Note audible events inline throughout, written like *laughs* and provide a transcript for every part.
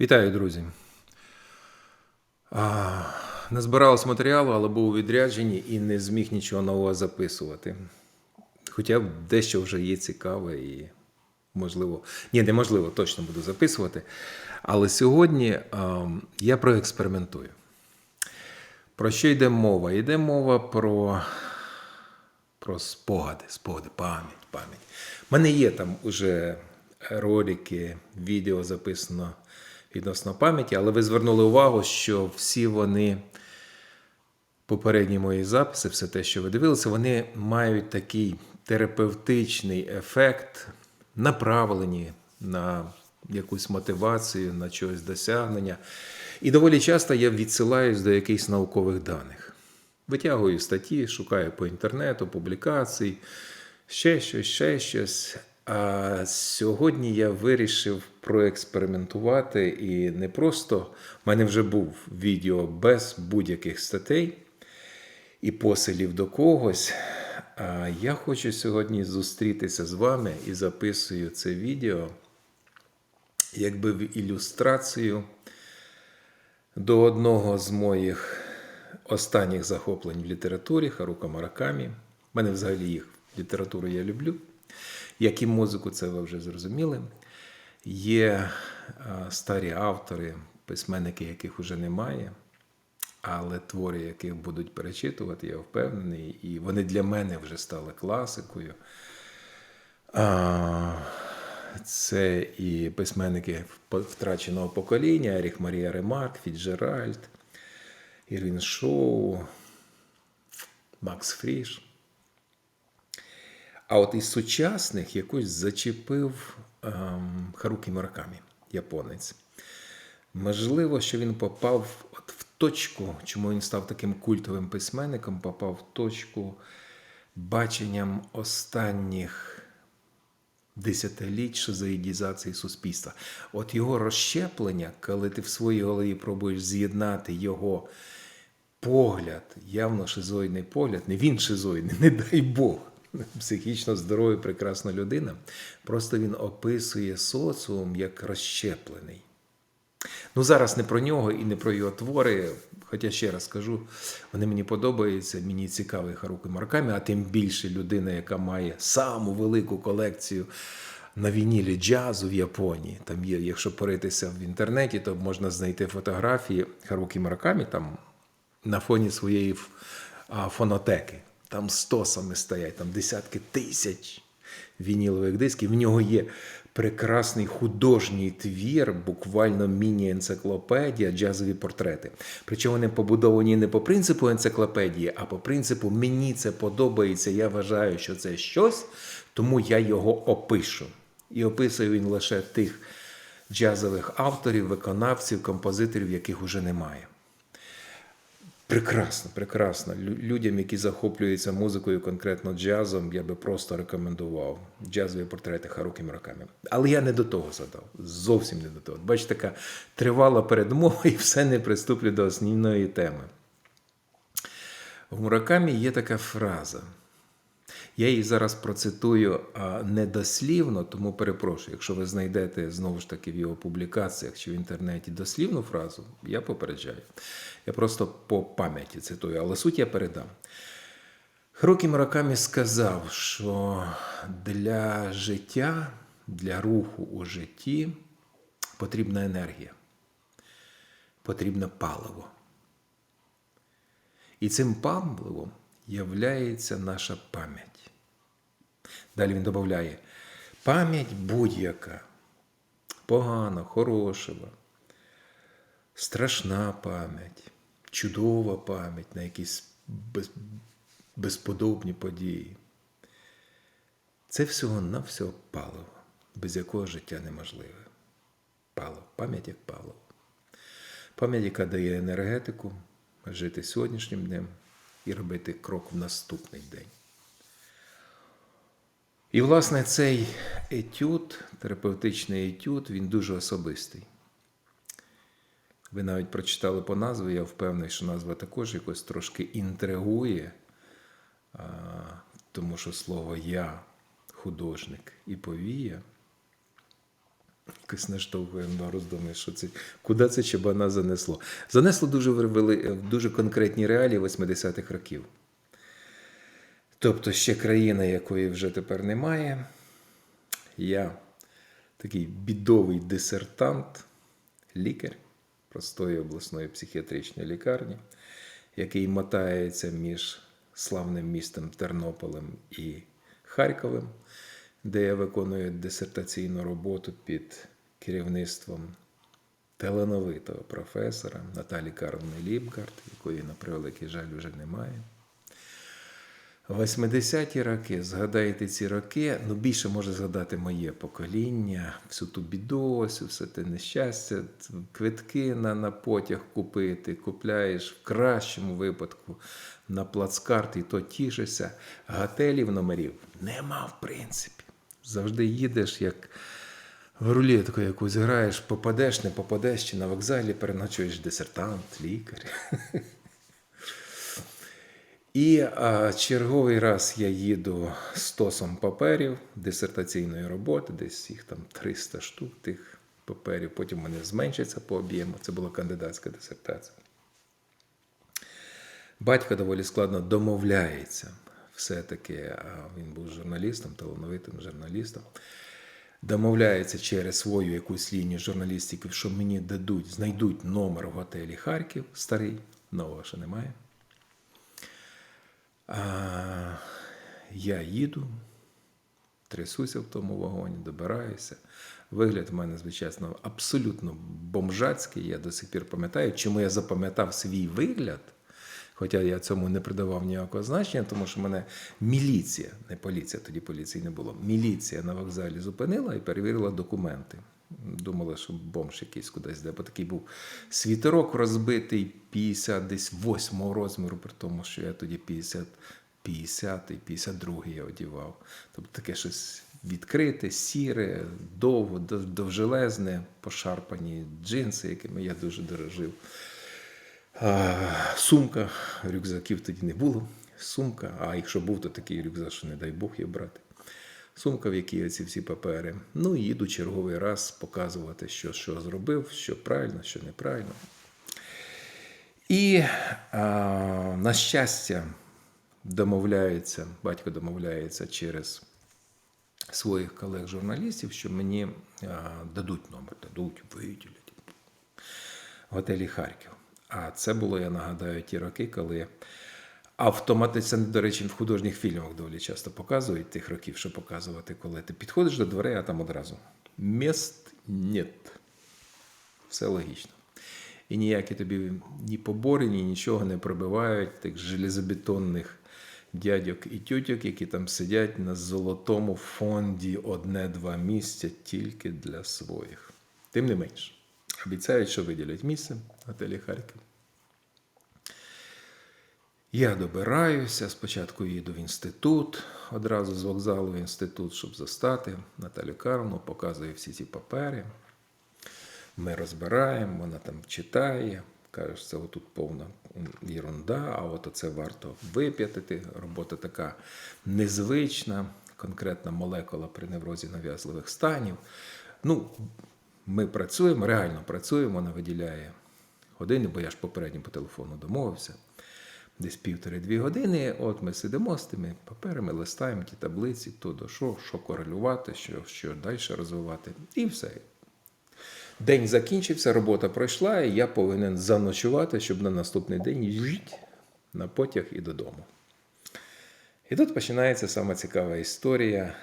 Вітаю, друзі. А, назбиралось матеріалу, але був у відрядженні і не зміг нічого нового записувати. Хоча дещо вже є цікаве і можливо. Ні, неможливо, точно буду записувати. Але сьогодні а, я проекспериментую. Про що йде мова? Йде мова про, про спогади, спогади, пам'ять, пам'ять. У мене є там уже ролики, відео записано відносно пам'яті, але ви звернули увагу, що всі вони, попередні мої записи, все те, що ви дивилися, вони мають такий терапевтичний ефект, направлені на якусь мотивацію, на чогось досягнення. І доволі часто я відсилаюсь до якихось наукових даних. Витягую статті, шукаю по інтернету, публікацій, ще щось, ще щось. А сьогодні я вирішив проекспериментувати і не просто в мене вже був відео без будь-яких статей і посилів до когось. А я хочу сьогодні зустрітися з вами і записую це відео якби в ілюстрацію до одного з моїх останніх захоплень в літературі Харука Маракамі. У мене взагалі їх літературу я люблю. Як і музику, це ви вже зрозуміли. Є старі автори, письменники, яких вже немає, але твори, яких будуть перечитувати, я впевнений, і вони для мене вже стали класикою. Це і письменники втраченого покоління, Еріх Марія Ремарк, Фіджеральд, Ірвін Шоу, Макс Фріш. А от із сучасних якось зачепив ем, Харукі Муракамі, японець. Можливо, що він попав от в точку, чому він став таким культовим письменником, попав в точку баченням останніх десятиліть шизоїдізації суспільства. От його розщеплення, коли ти в своїй голові пробуєш з'єднати його погляд, явно шизоїдний погляд, не він шизоїдний, *laughs* не дай Бог психічно здоровий, прекрасна людина. Просто він описує соціум як розщеплений. Ну, зараз не про нього і не про його твори. Хоча ще раз кажу, вони мені подобаються, мені цікавий Харуки Маркамі, а тим більше людина, яка має саму велику колекцію на вінілі джазу в Японії. Там є, якщо поритися в інтернеті, то можна знайти фотографії Харуки Маркамі там на фоні своєї фонотеки. Там стосами стоять, там десятки тисяч вінілових дисків. В нього є прекрасний художній твір, буквально міні-енциклопедія, джазові портрети. Причому вони побудовані не по принципу енциклопедії, а по принципу мені це подобається. Я вважаю, що це щось, тому я його опишу. І описує він лише тих джазових авторів, виконавців, композиторів, яких уже немає. Прекрасно, прекрасно. Людям, які захоплюються музикою, конкретно джазом, я би просто рекомендував джазові портрети Харуки Муракамі. Але я не до того задав. Зовсім не до того. Бачите, така тривала передмова і все не приступлю до основної теми. В Муракамі є така фраза. Я її зараз процитую недослівно, тому перепрошую, якщо ви знайдете знову ж таки в його публікаціях чи в інтернеті дослівну фразу, я попереджаю. Я просто по пам'яті цитую, але суть я передам. Хрокі Муракамі сказав, що для життя, для руху у житті потрібна енергія, потрібне паливо. І цим паливом являється наша пам'ять. Далі він додає, пам'ять будь-яка, погана, хороша, страшна пам'ять, чудова пам'ять на якісь безподобні події. Це всього на всього паливо, без якого життя неможливе. Паливо, пам'ять як паливо. Пам'ять, яка дає енергетику, жити сьогоднішнім днем і робити крок в наступний день. І, власне, цей етюд, терапевтичний етюд, він дуже особистий. Ви навіть прочитали по назві, я впевнений, що назва також якось трошки інтригує, тому що слово я художник і повія. Якось наштовхує на роздуми, що це, куди це чабана занесло. Занесло дуже в, дуже конкретні реалії 80-х років. Тобто ще країна, якої вже тепер немає. Я такий бідовий дисертант, лікар простої обласної психіатричної лікарні, який мотається між славним містом Тернополем і Харковим, де я виконую дисертаційну роботу під керівництвом талановитого професора Наталі Карловни Ліпгард, якої, на превеликий жаль, вже немає. 80-ті роки, згадайте ці роки, ну більше може згадати моє покоління, всю ту біду, все те нещастя, квитки на, на потяг купити, купляєш в кращому випадку на плацкарт, і то тішишся. Готелів номерів нема, в принципі. Завжди їдеш, як в рулетку якусь граєш, попадеш, не попадеш, чи на вокзалі переночуєш дисертант, лікар. *laughs* І а, черговий раз я їду з тосом паперів дисертаційної роботи, десь їх там 300 штук тих паперів. Потім вони зменшаться по об'єму. Це була кандидатська дисертація. Батько доволі складно домовляється. Все-таки він був журналістом, талановитим журналістом. Домовляється через свою якусь лінію журналістики, що мені дадуть, знайдуть номер в готелі Харків, старий, нового ще немає. А, я їду, трясуся в тому вагоні, добираюся. Вигляд в мене, звичайно, абсолютно бомжацький. Я до сих пір пам'ятаю, чому я запам'ятав свій вигляд. Хоча я цьому не придавав ніякого значення, тому що мене міліція, не поліція, тоді поліції не було. Міліція на вокзалі зупинила і перевірила документи. Думала, що бомж якийсь кудись де, бо такий був світерок розбитий 50 десь 8 розміру, при тому, що я тоді 50, 50 52 я одівав. Тобто таке щось відкрите, сіре, довго, довжелезне, пошарпані джинси, якими я дуже дорожив. Сумка, рюкзаків тоді не було. Сумка, а якщо був, то такий рюкзак, що не дай Бог її брати. Сумка, в якій оці всі папери. Ну і їду черговий раз показувати, що, що зробив, що правильно, що неправильно. І а, на щастя, домовляється, батько домовляється через своїх колег-журналістів, що мені а, дадуть номер, дадуть, виділять в готелі Харків. А це було, я нагадаю, ті роки, коли автоматично, до речі, в художніх фільмах доволі часто показують тих років, що показувати, коли ти підходиш до дверей, а там одразу міст нет. Все логічно. І ніякі тобі ні побори, ні нічого не пробивають тих железобетонних дядьок і тютьок, які там сидять на золотому фонді одне-два місця тільки для своїх. Тим не менш, обіцяють, що виділять місце готелі Харків. Я добираюся, спочатку їду в інститут, одразу з вокзалу в інститут, щоб застати Наталю Карловну, показує всі ці папери. Ми розбираємо, вона там читає, каже, що це отут повна ерунда, а от це варто вип'ятити. Робота така незвична, конкретна молекула при неврозі нав'язливих станів. Ну, ми працюємо, реально працюємо, вона виділяє години, бо я ж попередньо по телефону домовився. Десь півтори-дві години. От ми сидимо з тими паперами, листаємо ті таблиці, то до що, що корелювати, що, що далі розвивати. І все. День закінчився, робота пройшла, і я повинен заночувати, щоб на наступний день жить на потяг і додому. І тут починається сама цікава історія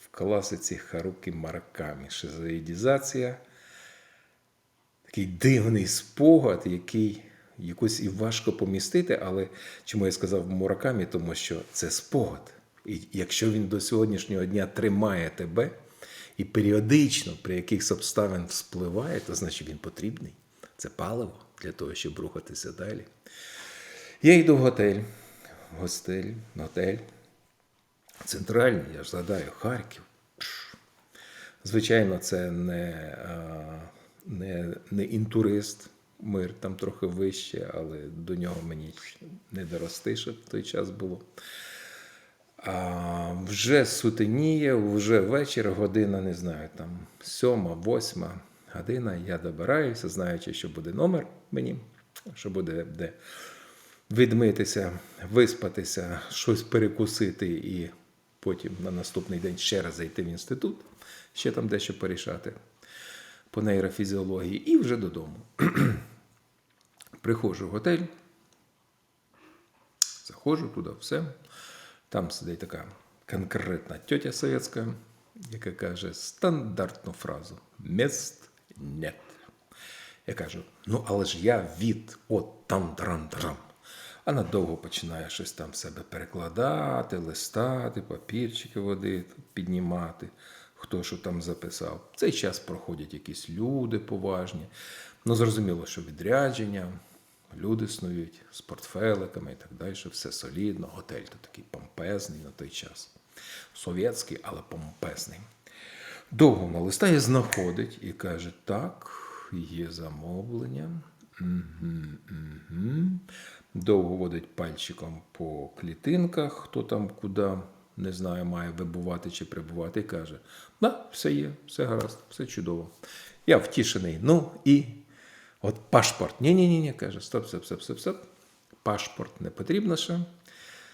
в класиці Харуки Маракамі. Шизоїдізація. Такий дивний спогад, який якось і важко помістити, але чому я сказав Муракамі, тому що це спогад. І якщо він до сьогоднішнього дня тримає тебе і періодично при якихось обставин вспливає, то значить він потрібний. Це паливо для того, щоб рухатися далі. Я йду в готель, гостель, готель. Центральний, я ж згадаю, Харків. Звичайно, це не, не, не інтурист. Мир там трохи вище, але до нього мені не дорости, щоб в той час було. А вже сутеніє, вже вечір, година, не знаю, там сьома, восьма година. Я добираюся, знаючи, що буде номер мені, що буде де відмитися, виспатися, щось перекусити і потім на наступний день ще раз зайти в інститут, ще там дещо порішати по нейрофізіології, і вже додому. *clears throat* Приходжу в готель, заходжу туди, все. Там сидить така конкретна тьотя совєтська, яка каже стандартну фразу: Мест нет. Я кажу, ну але ж я від от там тарам тарам. Вона довго починає щось там себе перекладати, листати, папірчики води піднімати, хто що там записав. В цей час проходять якісь люди поважні. Ну, зрозуміло, що відрядження, люди снують з портфеликами і так далі, все солідно. Готель то такий помпезний на той час. Совєтський, але помпезний. Довго листає, знаходить і каже: так, є замовлення. Угу, угу. Довго водить пальчиком по клітинках, хто там куди, не знаю, має вибувати чи прибувати, і каже: да, все є, все гаразд, все чудово. Я втішений. Ну і от пашпорт. Ні-ні, ні, каже, стоп, стоп, стоп, стоп, стоп. Пашпорт не потрібно ще.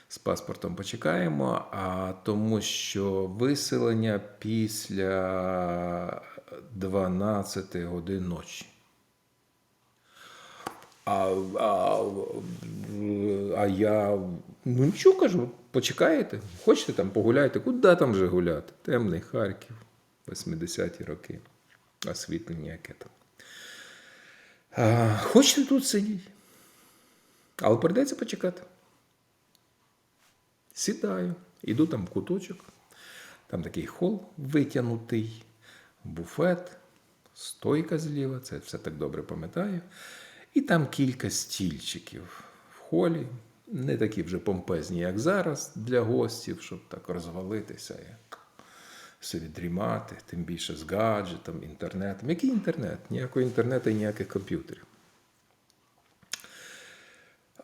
З паспортом почекаємо, а тому що виселення після 12 годин ночі. А, а, а я ну нічого кажу, почекаєте, хочете там погуляйте, куди там вже гуляти? Темний Харків, 80-ті роки, освітлення яке там. А, хочете тут сидіти? Але прийдеться почекати. Сідаю, іду там в куточок, там такий хол витягнутий, буфет, стойка зліва, це все так добре пам'ятаю. І там кілька стільчиків в холі, не такі вже помпезні, як зараз, для гостів, щоб так розвалитися собі дрімати, тим більше з гаджетом, інтернетом. Який інтернет? Ніякого інтернету і ніяких комп'ютерів.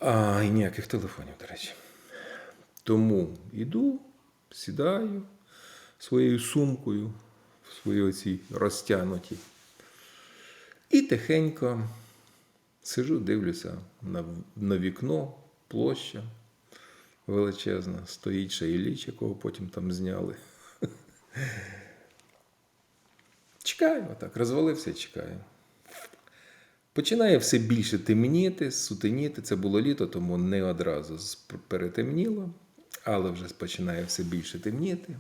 А, і ніяких телефонів, до речі. Тому йду, сідаю своєю сумкою в своїй оцій розтянутій. І тихенько сижу, дивлюся на, на вікно, площа величезна, стоїть ще Ілліч, якого потім там зняли. Чекаю, отак, розвалився і чекаю. Починає все більше темніти, сутеніти. Це було літо, тому не одразу перетемніло, але вже починає все більше темніти.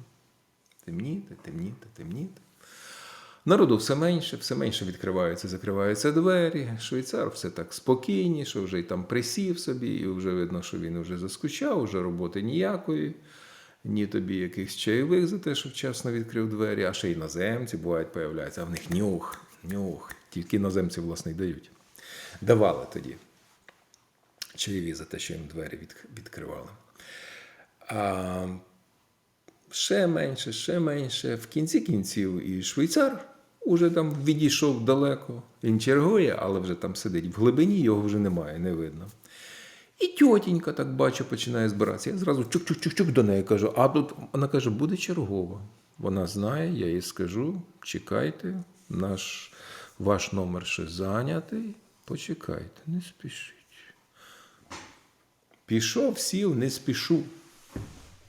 Темніти, темніти, темніти. Народу все менше, все менше відкриваються, закриваються двері. Швейцар все так спокійніше, вже й там присів собі, і вже видно, що він вже заскучав, вже роботи ніякої, ні тобі якихось чайових за те, що вчасно відкрив двері, а ще іноземці бувають появляються, а в них нюх, нюх. Тільки іноземці, власне, й дають. Давали тоді чайові за те, що їм двері відкривали. А ще менше, ще менше. В кінці кінців і швейцар уже там відійшов далеко. Він чергує, але вже там сидить в глибині, його вже немає, не видно. І тьотінька, так бачу, починає збиратися. Я зразу чук-чук-чук-чук до неї кажу, а тут вона каже, буде чергова. Вона знає, я їй скажу, чекайте, наш, ваш номер ще зайнятий, почекайте, не спішіть. Пішов, сів, не спішу.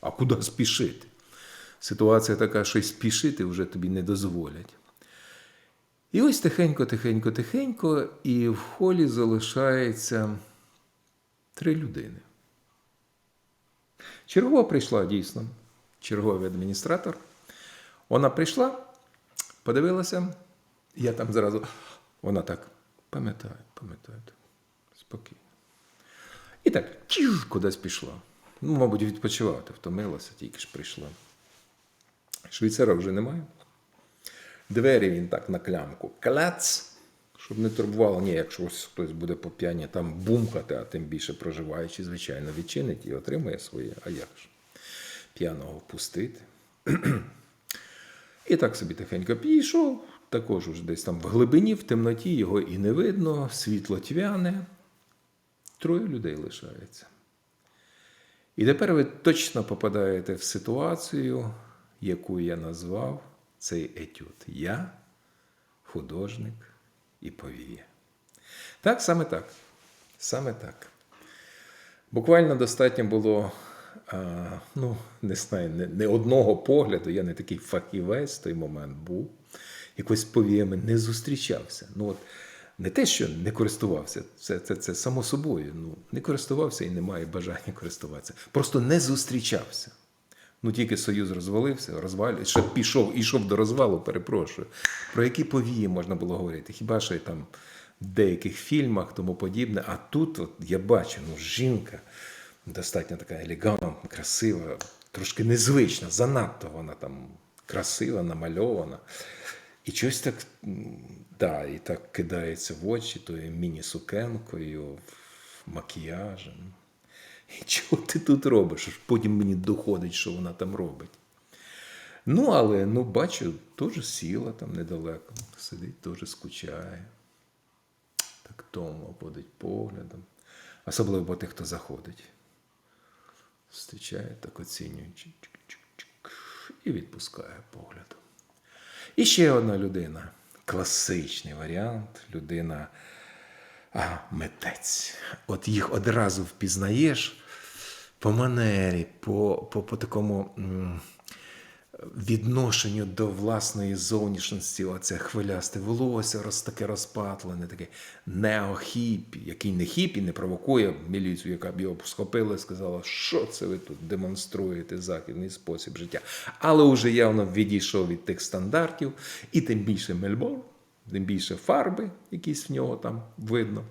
А куди спішити? Ситуація така, що й спішити вже тобі не дозволять. І ось тихенько, тихенько, тихенько, і в холі залишається три людини. Чергова прийшла дійсно, черговий адміністратор. Вона прийшла, подивилася, я там зразу. Вона так пам'ятаю, пам'ятаю, спокійно. І так, чіз, кудись пішла. Ну, мабуть, відпочивати, втомилася, тільки ж прийшла. Швейцара вже немає. Двері він так на клямку кляц, щоб не турбувало. Ні, якщо ось хтось буде по п'яні там бумкати, а тим більше проживаючи, звичайно, відчинить і отримує своє, а як ж? П'яного впустити. І так собі тихенько підійшов, також уже десь там в глибині, в темноті його і не видно, світло тьвяне. Троє людей лишається. І тепер ви точно попадаєте в ситуацію, яку я назвав цей етюд. Я художник і повія. Так, саме так. Саме так. Буквально достатньо було, а, ну, не знаю, не, не одного погляду, я не такий фахівець в той момент був, якось повіями не зустрічався. Ну, от, не те, що не користувався, це, це, це само собою. Ну, не користувався і не має бажання користуватися. Просто не зустрічався. Ну, тільки Союз розвалився, розвалює, ще пішов, ішов до розвалу, перепрошую. Про які повії можна було говорити? Хіба що там в деяких фільмах, тому подібне. А тут от, я бачу, ну, жінка достатньо така елегантна, красива, трошки незвична, занадто вона там красива, намальована. І щось так, да, і так кидається в очі тою міні-сукенкою, макіяжем. І *laughs* чого ти тут робиш? Потім мені доходить, що вона там робить. Ну, але ну, бачу, теж сіла там недалеко, сидить, теж скучає. Так тому обводить поглядом. Особливо по тих, хто заходить. Зустрічає, так чик-чик-чик-чик, і відпускає поглядом. І ще одна людина. Класичний варіант. Людина а, митець. От їх одразу впізнаєш по манері, по, по, по такому відношенню до власної зовнішності, оце хвилясте волосся, роз, таке розпатлене, таке неохіпі, який не хіпі, не провокує міліцію, яка б його схопила і сказала, що це ви тут демонструєте західний спосіб життя. Але вже явно відійшов від тих стандартів, і тим більше Мельборн, тим більше фарби, якісь в нього там видно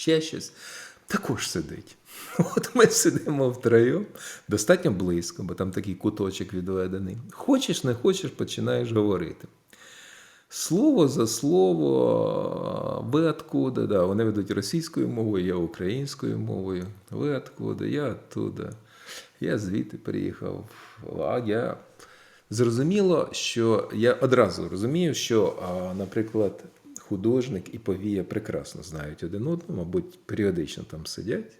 ще щось, також сидить. *laughs* От ми сидимо втроєм, достатньо близько, бо там такий куточок відведений. Хочеш, не хочеш, починаєш говорити. Слово за слово, ви откуда? Да, вони ведуть російською мовою, я українською мовою. Ви откуда? Я оттуда. Я звідти приїхав. А я зрозуміло, що я одразу розумію, що, наприклад, художник і повія прекрасно знають один одного, мабуть, періодично там сидять,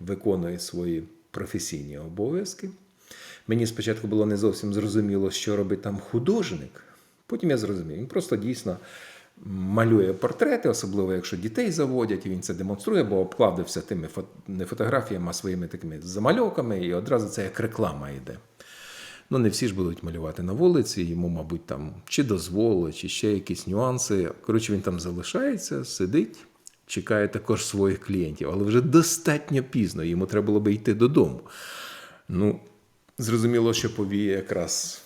виконують свої професійні обов'язки. Мені спочатку було не зовсім зрозуміло, що робить там художник. Потім я зрозумів, він просто дійсно малює портрети, особливо якщо дітей заводять, і він це демонструє, бо обкладився тими не фотографіями, а своїми такими замальовками, і одразу це як реклама йде. Ну, не всі ж будуть малювати на вулиці, йому, мабуть, там чи дозволить, чи ще якісь нюанси. Коротше, він там залишається, сидить, чекає також своїх клієнтів, але вже достатньо пізно, йому треба було би йти додому. Ну, зрозуміло, що повіє якраз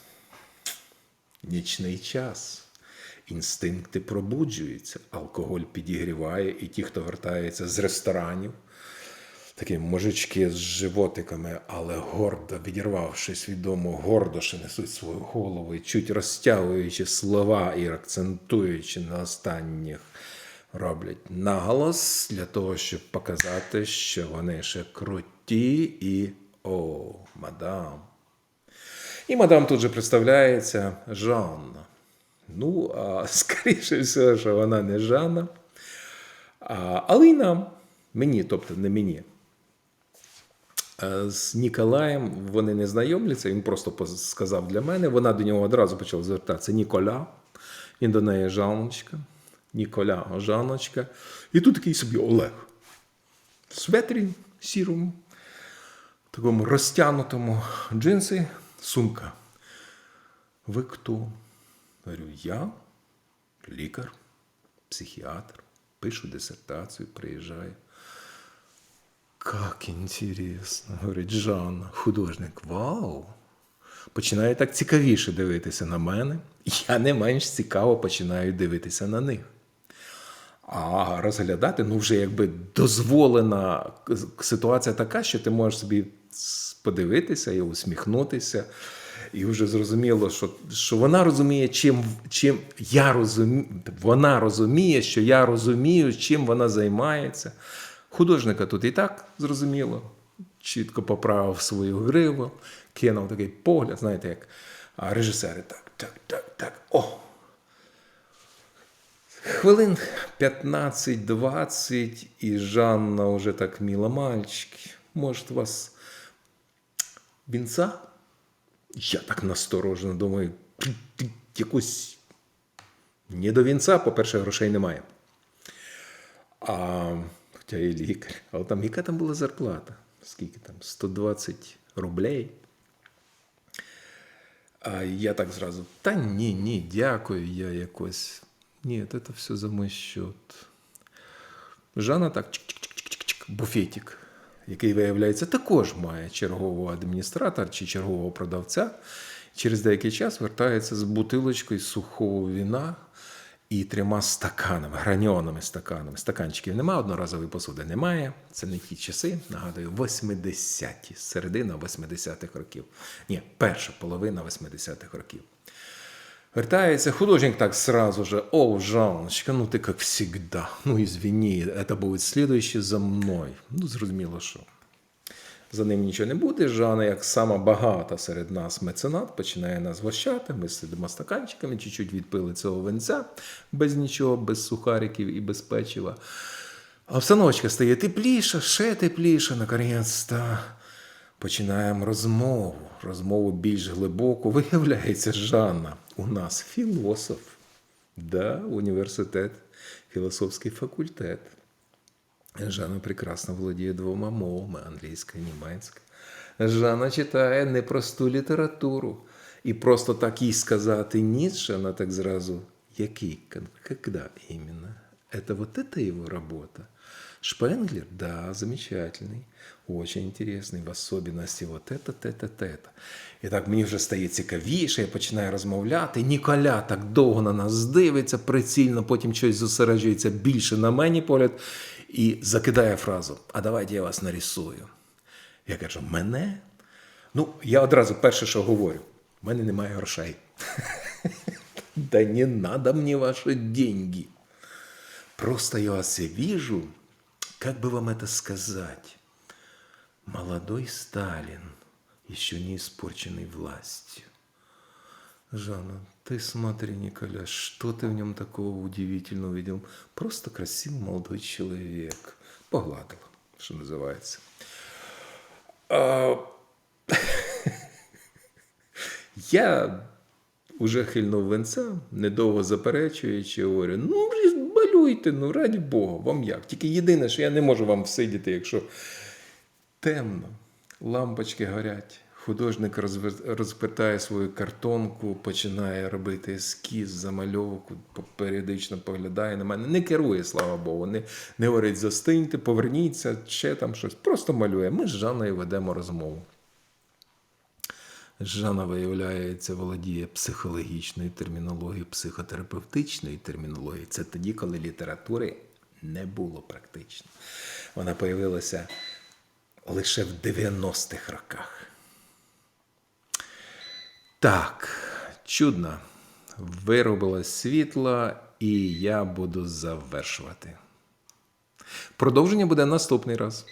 нічний час. Інстинкти пробуджуються, алкоголь підігріває, і ті, хто вертається з ресторанів, такі мужички з животиками, але гордо відірвавшись від гордо ще несуть свою голову, і чуть розтягуючи слова і акцентуючи на останніх, роблять наголос для того, щоб показати, що вони ще круті і о, мадам. І мадам тут же представляється Жанна. Ну, а *laughs* скоріше всього, що вона не Жанна, а, але й нам, мені, тобто не мені. Е, З Ніколаєм вони не знайомляться, він просто сказав для мене. Вона до нього одразу почала звертатися Ніколя. Він до неї Жанночка. Ніколя, Жанночка. І тут такий собі Олег. В светрі сірому, такому розтягнутому джинси, сумка. Ви хто? Говорю, я лікар, психіатр, пишу дисертацію, приїжджаю. Как інтересно, говорить Жанна, художник. Вау! Починає так цікавіше дивитися на мене. Я не менш цікаво починаю дивитися на них. А розглядати, ну вже якби дозволена ситуація така, що ти можеш собі подивитися і усміхнутися. І вже зрозуміло, що, що вона розуміє, чим, чим я розумію, вона розуміє, що я розумію, чим вона займається. Художника тут і так зрозуміло, чітко поправив свою гриву, кинув такий погляд, знаєте, як режисери. Так, так, так, так. О, Хвилин 15-20, і Жанна вже так міла мальчики. Може, вас вінця. Я так насторожено думаю, «Ти- ти якось не до вінця, по-перше, грошей немає. А, хоча і лікар. Але там яка там була зарплата? Скільки там? 120 рублей. А я так зразу, та ні, ні, дякую, я якось. Ні, це все за мій счет. Жанна так буфетик, який, виявляється, також має чергового адміністратора чи чергового продавця. Через деякий час вертається з бутилочкою сухого віна і трьома стаканами, граньоними стаканами. Стаканчиків немає, одноразової посуди немає. Це не ті часи, нагадую, 80-ті, середина 80-х років. Ні, перша половина 80-х років. Вертается художник так сразу же. О, Жанночка, ну ты как всегда. Ну, извини, это будет следующее за мною. Ну, зрозуміло, що. За ним нічого не буде. Жанна, як сама багата серед нас меценат, починає нас вощати. Ми сидимо стаканчиками, чуть-чуть відпили цього винця без нічого, без сухариків і без печива. А обстановочка стає тепліша, ще тепліша, наконець-то. Починаємо розмову. Розмову більш глибоку. Виявляється, Жанна у нас філософ. Да, університет, філософський факультет. Жанна прекрасно володіє двома мовами англійська і німецька. Жанна читає непросту літературу. І просто так їй сказати Ніцше, вона так зразу, який, когда именно? Это вот это его работа? Шпенглер, да, замечательный, очень интересный, в особенности вот это, это, это. І так мені вже стає цікавіше, я починаю розмовляти. Ніколя так довго на нас дивиться, прицільно, потім щось зосереджується більше на мені погляд і закидає фразу: А давайте я вас нарисую. Я кажу, мене? Ну, я одразу перше, що говорю, в мене немає грошей. *laughs* Да не надо мне ваши деньги. Просто я вас и вижу, как бы вам это сказать, молодой Сталин, еще не испорченный властью. Жанна, ты смотри, Николя, что ты в нем такого удивительного увидел? Просто красивый молодой человек. Погладила, что называется. *laughs* А, Я уже хильнув венця, недовго заперечуючи, говорю: ну, блін, малюйте, ну, раді Бога, вам як. Тільки єдине, що я не можу вам всидіти, якщо темно, лампочки горять. Художник розвертає свою картонку, починає робити ескіз, замальовку, періодично поглядає на мене. Не керує, слава Богу, не, не говорить застиньте, поверніться, ще там щось. Просто малює. Ми з Жанною ведемо розмову. Жанна, виявляється, володіє психологічною термінологією, психотерапевтичною термінологією. Це тоді, коли літератури не було практично. Вона появилася лише в 90-х роках. Так, чудно. Виробилось світло, і я буду завершувати. Продовження буде наступний раз.